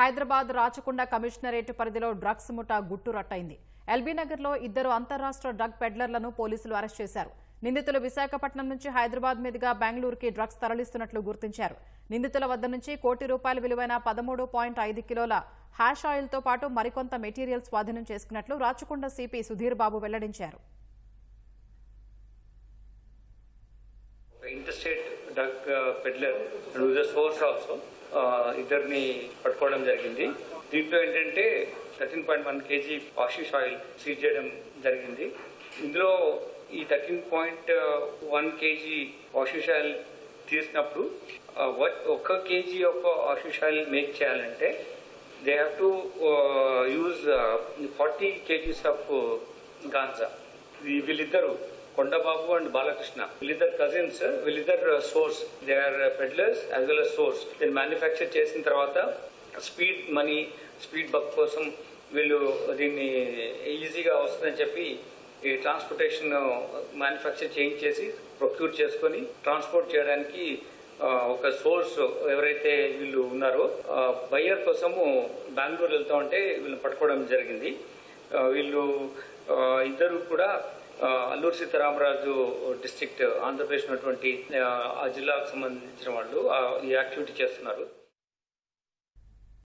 Hyderabad Rachakonda commissionerate పరిధిలో drugs ముఠా గుట్టు రట్టయింది. ఎల్బీ నగర్లో ఇద్దరు అంతరాష్ట్ర డ్రగ్ పెడ్లర్లను పోలీసులు అరెస్ట్ చేశారు. నిందితులు విశాఖపట్నం నుంచి హైదరాబాద్ మీదుగా బెంగళూరుకి డ్రగ్స్ తరలిస్తున్నట్లు గుర్తించారు. నిందితుల వద్ద నుంచి కోటి రూపాయల విలువైన పదమూడు పాయింట్ ఐదు కిలోల హ్యాష్ ఆయిల్తో పాటు మరికొంత మెటీరియల్ స్వాధీనం చేసుకున్నట్లు రాచకొండ సిపి సుధీర్ బాబు వెల్లడించారు. Interstate drug peddler and the source also ఇద్దరిని పట్టుకోవడం జరిగింది. దీంట్లో ఏంటంటే thirteen point one KG hashish oil seize చేయడం జరిగింది. ఇందులో ఈ thirteen point one KG hashish oil తీసినప్పుడు ఒక్క కేజీ యొక్క ఆషిష్ ఆయిల్ మేక్ చేయాలంటే they have to use forty KGs of ganja. వీళ్ళిద్దరు కొండబాబు అండ్ బాలకృష్ణ. వీళ్ళిద్దరు కజిన్స్ వీళ్ళిద్దరు source they are peddlers as well as source దీన్ని మ్యానుఫ్యాక్చర్ చేసిన తర్వాత స్పీడ్ మనీ స్పీడ్ బక్ కోసం వీళ్ళు దీన్ని ఈజీగా వస్తుందని చెప్పి ఈ ట్రాన్స్పోర్టేషన్ మ్యానుఫ్యాక్చర్ చేయించేసి ప్రొక్యూర్ చేసుకొని ట్రాన్స్పోర్ట్ చేయడానికి ఒక సోర్స్ ఎవరైతే వీళ్ళు ఉన్నారో బయ్యర్ కోసము బెంగళూరు వెళ్తా ఉంటే వీళ్ళని పట్టుకోవడం జరిగింది. వీళ్ళు ఇద్దరు కూడా అల్లూరు సీతారామరాజు డిస్టిక్ ఆంధ్రప్రదేశ్ ఉన్నటువంటి ఆ, జిల్లాకు సంబంధించిన వాళ్ళు ఈ యాక్టివిటీ చేస్తున్నారు.